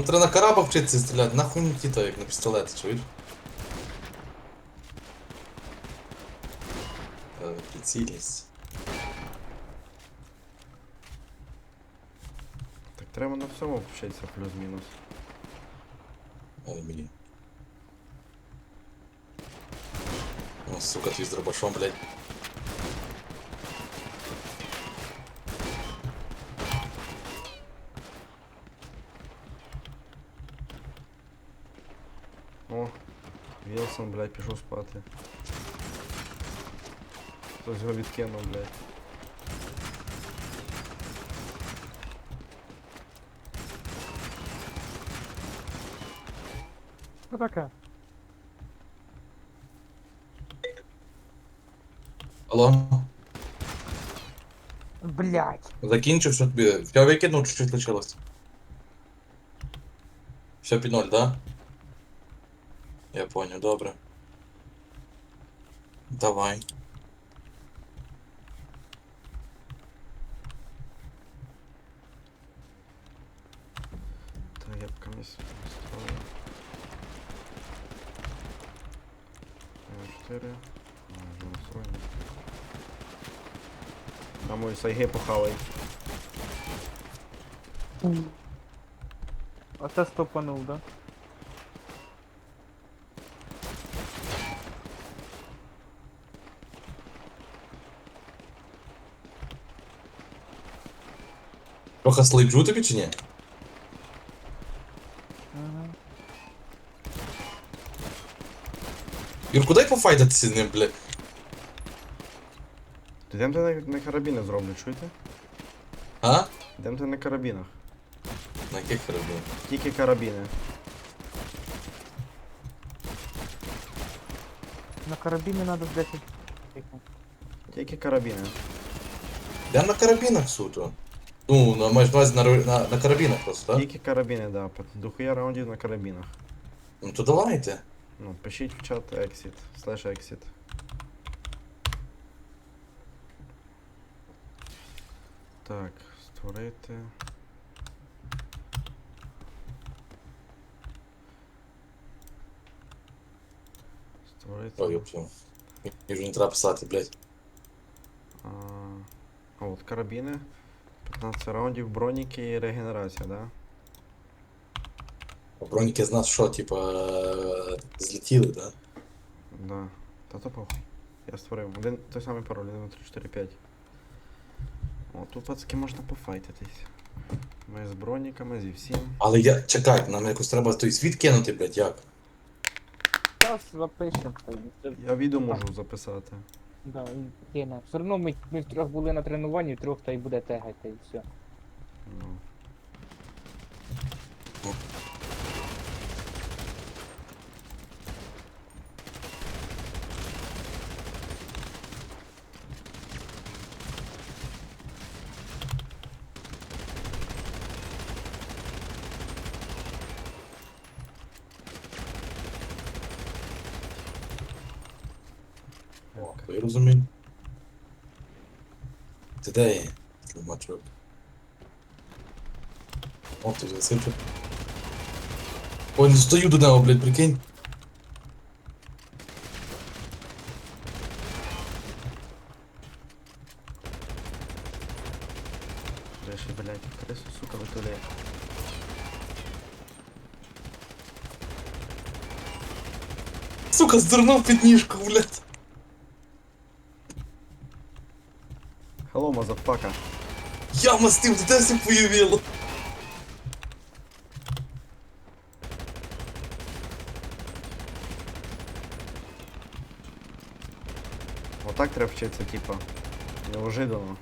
Нам треба на караба вчитися стріляти, нахуй не кіта, як на пістолет, чуєш? Е, Прицільність. Так треба на всьому вчитися плюс-мінус. Ой, блін. О, сука, твій з дробашом, блядь. О, Вілсон, блядь, пішов спати. Хтось його відкинув, блядь. Що таке? Алло, Блять. закінчив, що тобі. В тебе викинув, чи щось лишилось? Все під ноль, да? Я понял, добре. Давай. Та я б комусь строїв. 4. Вже настроєно. Там ой, сайги похавай. Оце стопанув, да? Трохи слиджу тобі чи ні? Ага. Юрку, дай пофайтатися з ним, блядь. Йдемте на, на карабіни зроблю, чуєте? А? Йдемте на карабінах. На яких карабінах? Тільки карабіни. На карабіні треба 10. Тільки карабіни. Я на карабінах суто. Ну, на маєш на на, на, на карабінах просто, так? Тільки карабіни, да. Дохуя раундів на карабінах. Ну то давайте. Ну, пишіть в чат exit, slash exit. Так, створити. Створити. Ой, ёптю. Мені вже не треба писати, блядь. А, а от карабіни. 15 раундів, броніки і регенерація, да? Броніки з нас що, типа, злетіли, да? Да. Та то похуй. Я створив. Один той самий пароль, 1, 2, 3, 4, 5. О, тут пацки можна пофайтитись. Ми з броніками, зі всім. Але я. Чекай, нам якось треба той світ кинути, блядь, як? Зараз запишемо. Я відео можу записати. Да, він кине. Все одно ми, ми трьох були на тренуванні, трьох та й буде тегати і все. Ну я розумію. Де є? Тлумачок. О, ти засипчик. Ой, не стою до нього, блядь, прикинь. Реши, блядь, крису, сука, витуляє. Сука, здернув під ніжку, блядь. Hello, мазафака. Я мастив, ти де все появило. Отак треба вчитися, типа. Неожиданно.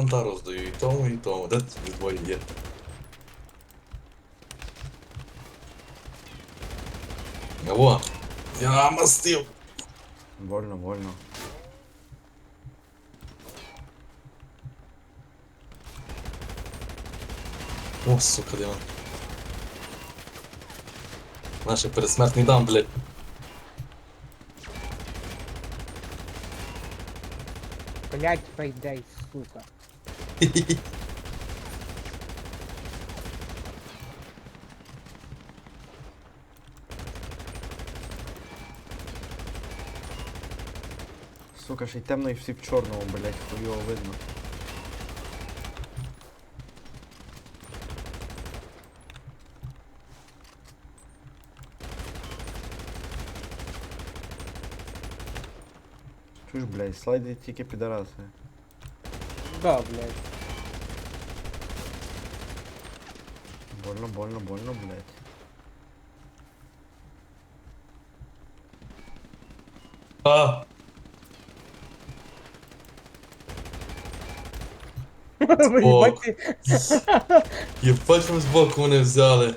Сука, фронта роздаю, і тому, і тому. Де ці двоє є? Во! Я мастив! Вольно, вольно. О, сука, де він? Наш пересмертний дам, блядь. Блять, пойдей, сука. Сука, ще й темно і всі в чорному, блять, хуйово видно. Чуєш, блядь, слайди тільки підараси. Да, блять. Больно, больно, больно, блядь. А, Ебать ти. єбать, що збоку вони взяли.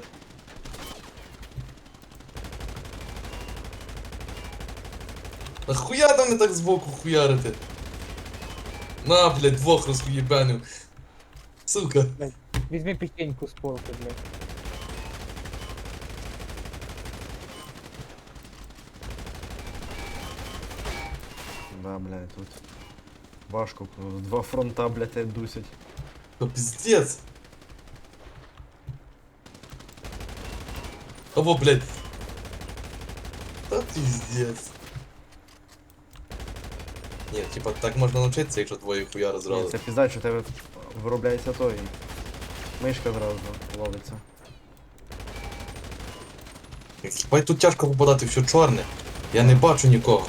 Нахуя там не так збоку хуярити? На, блядь, двох розхуєбанив. Сука. Візьми печеньку з полки, блять. Да, блядь, тут важко, коли два фронта, блядь, дусять. Да пиздец. Або, блядь. Та пиздец. Ні, типа так можна навчитися, якщо твої хуяри Ні, зразу. це пізда, що тебе виробляється той. Мишка зразу ловиться. Хіба тут тяжко попадати, все чорне. Я не бачу нікого.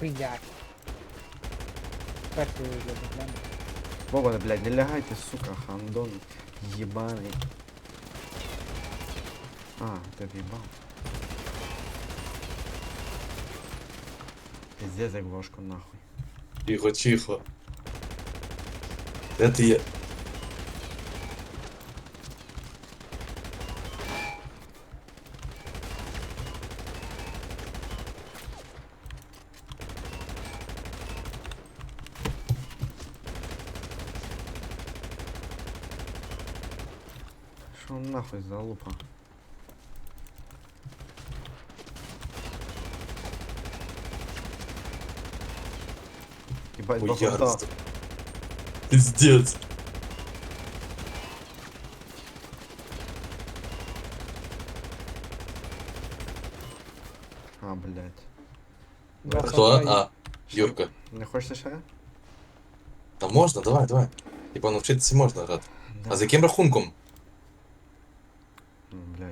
Блять. Перший вигляд, глянь. Вова, блядь, не лягайте, сука, хандон ебаный. А, ты въебал. Пиздец, як важко, нахуй. Тихо, тихо. Де ти є? Нахуй за лупа? Ебать. Хуярство. Пиздец. А, блядь. Да, Хто? фронта А, Юрка. Не хочеш ще? Та можна, давай, давай. Типа навчитися можна грати. Да. А з яким рахунком?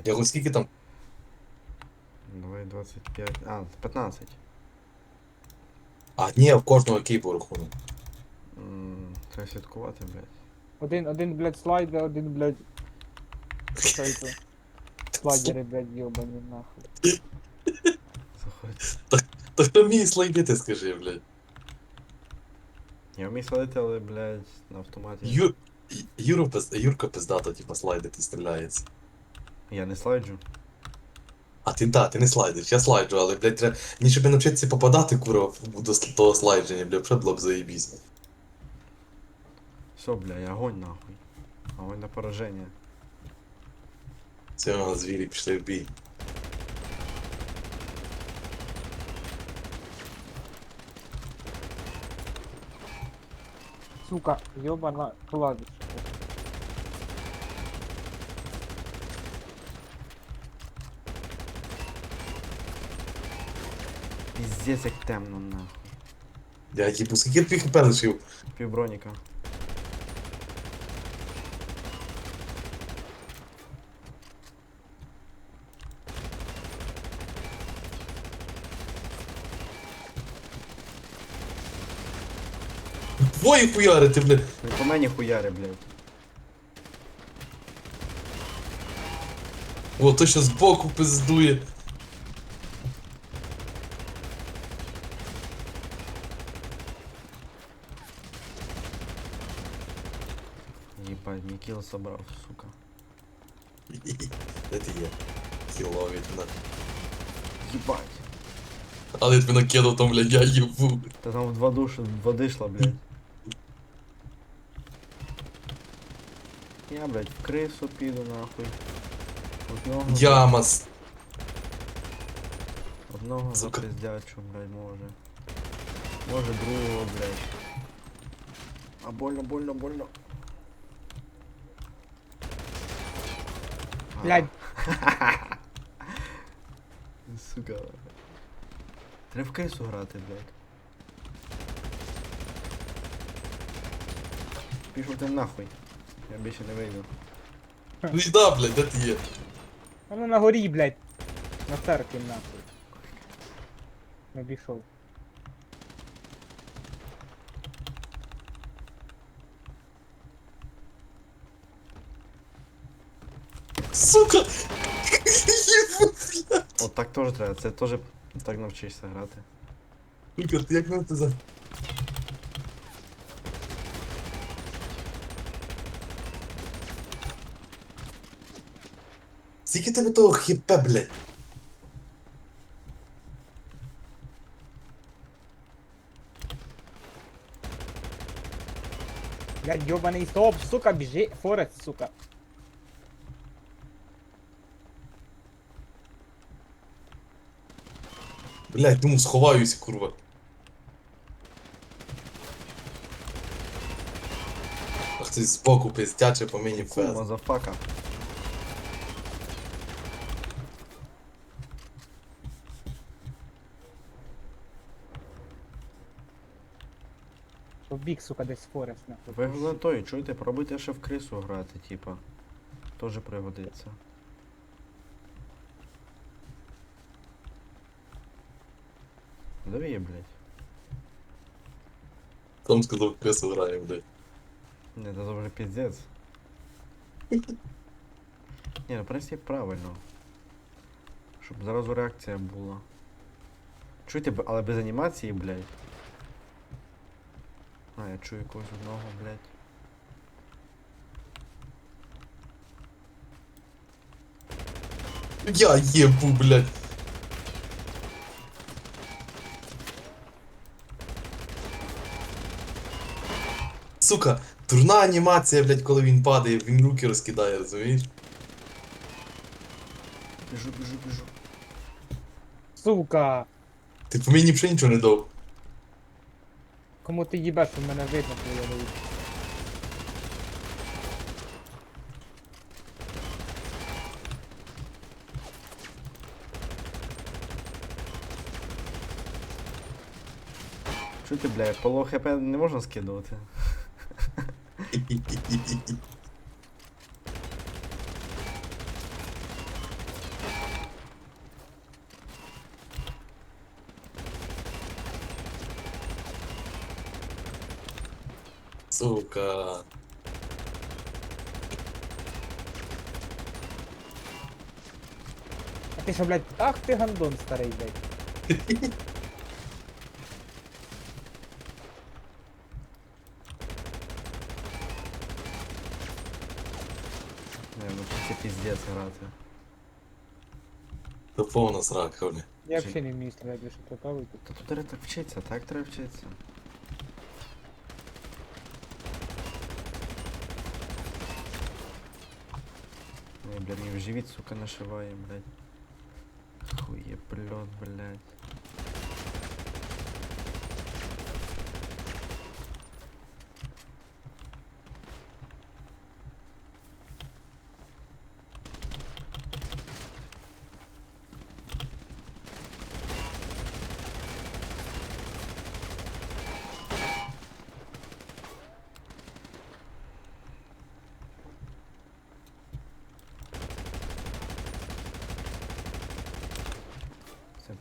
Блядь. Його скільки там? Давай 25. А, 15. А, ні, в кожного який був рахунок. М, Треба слідкувати, блядь. Один, один, блядь, слайдер, один, блядь. Що це? Слайдери, блядь, йобані нахуй. Заходь. Та хто вміє слайдити, скажи, блядь. Я вмію садити, але, блядь, на автоматі. Ю... Юра, пиз... Юрка пиздата, типа слайдити стріляється. Я не слайджу. А ти да, ти не слайдиш, я слайджу, але, блядь, треба. Мені щоб навчитися попадати, курва, до того слайдження, блядь, вже було б заєбісь. Все, блядь, огонь нахуй. Огонь на поражение. Все, звірі пішли в бій. Сука, йобана клавіша. Пиздец, як темно, нахуй. Я їбу, скільки твій хп лишив? Півброніка. Двоє хуярити, блядь. Не по мені хуярі, блядь. О, то що збоку пиздує. Єбать, мій кіл собрав, сука. Де ти є? Хіловить на. Їбать. Але я тебе накидав там, блядь, я їбу. Та там в два душі води йшла, блядь. Я, блядь, в крису піду нахуй. Одного, Ямас. одного Сука. запиздячу, блядь, може. Може другого, блядь. А больно, больно, больно. Блядь, Сука. Треба в крису грати, блядь. Пішов ти нахуй. Я більше не вийду. Ну йда, блядь, де ти є? воно на горі, блядь. На церкві нахуй. Не обійшов. теж треба, це теж так навчишся грати. Сука, ти як нам ти за... Скільки тебе того хіпе, блядь? Блядь, йобаний стоп, сука, біжи, Форест, сука. Блядь, думаю, сховаюсь, курва. А хтось збоку пиздяче по мені фез. мазафака. Бік, сука, десь Форест, нахуй. Ви головне той, чуєте, пробуйте ще в крису грати, типа. Тоже пригодиться. Давай, блядь. Там сказав, крису грає, блядь. Не, это вже пиздец. Ні, ну принципі правильно. Щоб зразу реакція була. Чуєте, б- але без анімації, блядь. А, я чую когось одного, блядь. Я єбу, блядь. Сука, дурна анімація, блядь, коли він падає, він руки розкидає, розумієш? Біжу, біжу, біжу. Сука! Ти по мені взагалі нічого не дав. Кому ти їбеш, що мене видно твоє вийде. Чуєте, блядь, поло хп не можна скидувати. Сука. А ти що, блядь, ах ти гандон старий, блядь. Не, ну це пиздец грати. Це повна срака, блядь. Я Чи- взагалі не вмію стріляти, що готовий тут. Та тут треба так вчитися, так треба вчитися. Ой, блядь, мені в живіт, сука, нашиває, блядь. Хуеплет, блядь.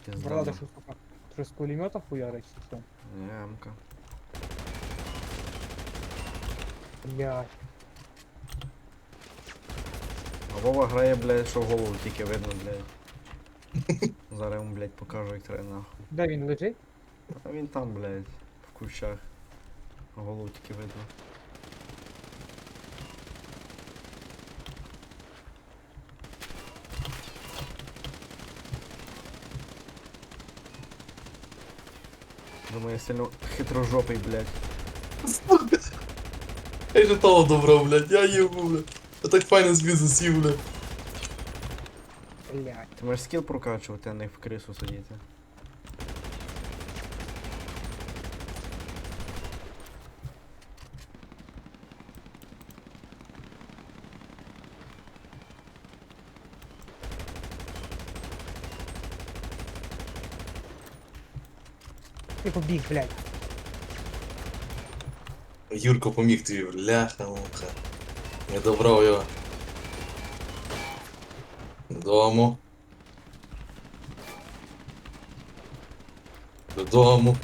Пізда. Брали, що сука. Що з пулемета хуярить, що? Ямка. Блядь. А Вова грає, блядь, що голову тільки видно, блядь. Зараз йому, блядь, покажу, як треба нахуй. Де він лежить? А він там, блядь, в кущах. Голову тільки видно. Думаю, я сильно хитрожопий, блядь. Я же того добро, блядь, я їбу, блядь. Я так файно з бізнес їв, блядь. Блядь. Ти можеш скіл прокачувати, а не в крису сидіти. Ти побіг, блядь. Юрко поміг тобі, бляха, муха. Я добрав його. Додому. Додому.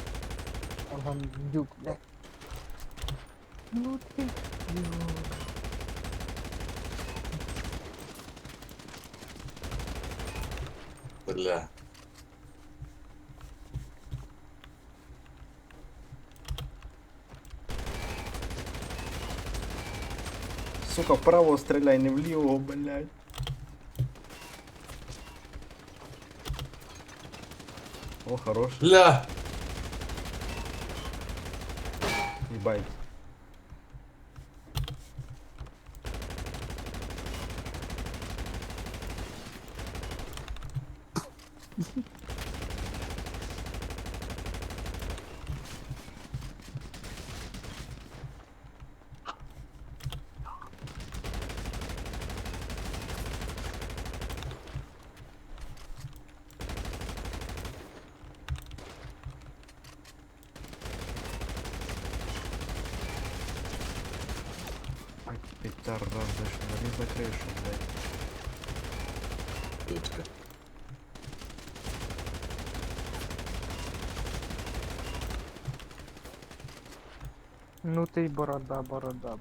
Гандюк, блядь. Ну ти. Бля. Сука, вправо стріляй, не вліво, блядь. О, хорош. Бля! Ебать. Петар, разве что налез на крышу, блядь. Точка. Ну ты и борода, борода,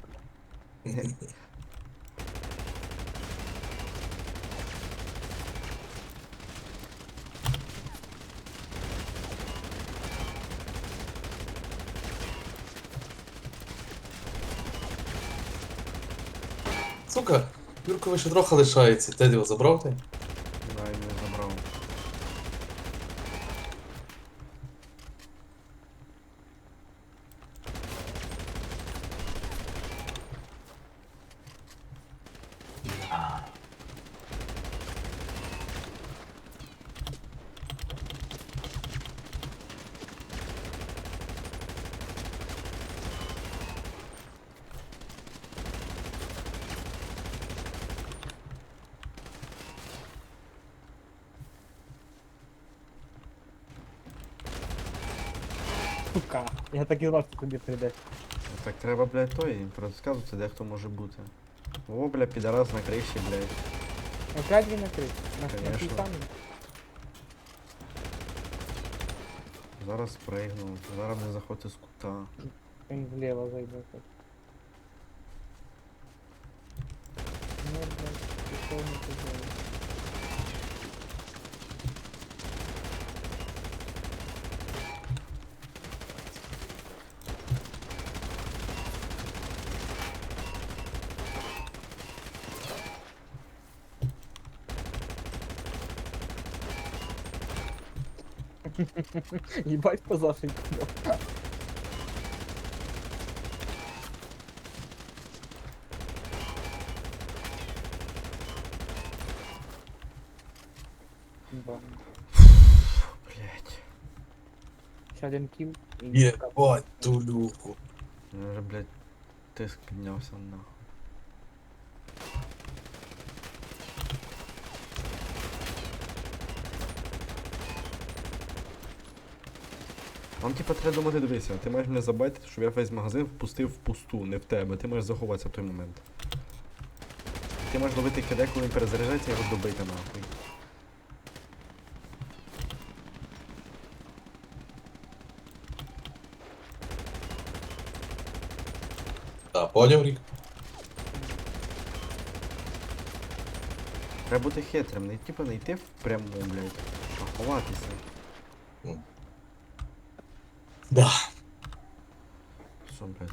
блядь. Сука, Юрко ще трохи лишається. Ти його забрав ти? Сука. Я так і знав, що тобі прийде. Ну, Так треба, блядь, той їм розказувати, де хто може бути. О, бля, підарас на криші, блядь. Опять він накрив. На, на тій Конечно. самій. Зараз спригну, зараз не заходити з кута. Він вліво зайде. так. Ну, блядь, пішов не туди. Ебать по зашейку. Да. Блядь. Ще один кіл. і Єбать, тулюку. У мене блядь, тиск піднявся нахуй. Вам типа треба думати, дивися, ти маєш мене забайтити, щоб я весь магазин впустив в пусту, не в тебе. Ти маєш заховатися в той момент. Ти маєш ловити киде, коли він перезаряджається, його добити нахуй. Так, поняв рік? Треба бути хитрим, не типа не йти в пряму, блядь, а ховатися. Да. Що, блядь?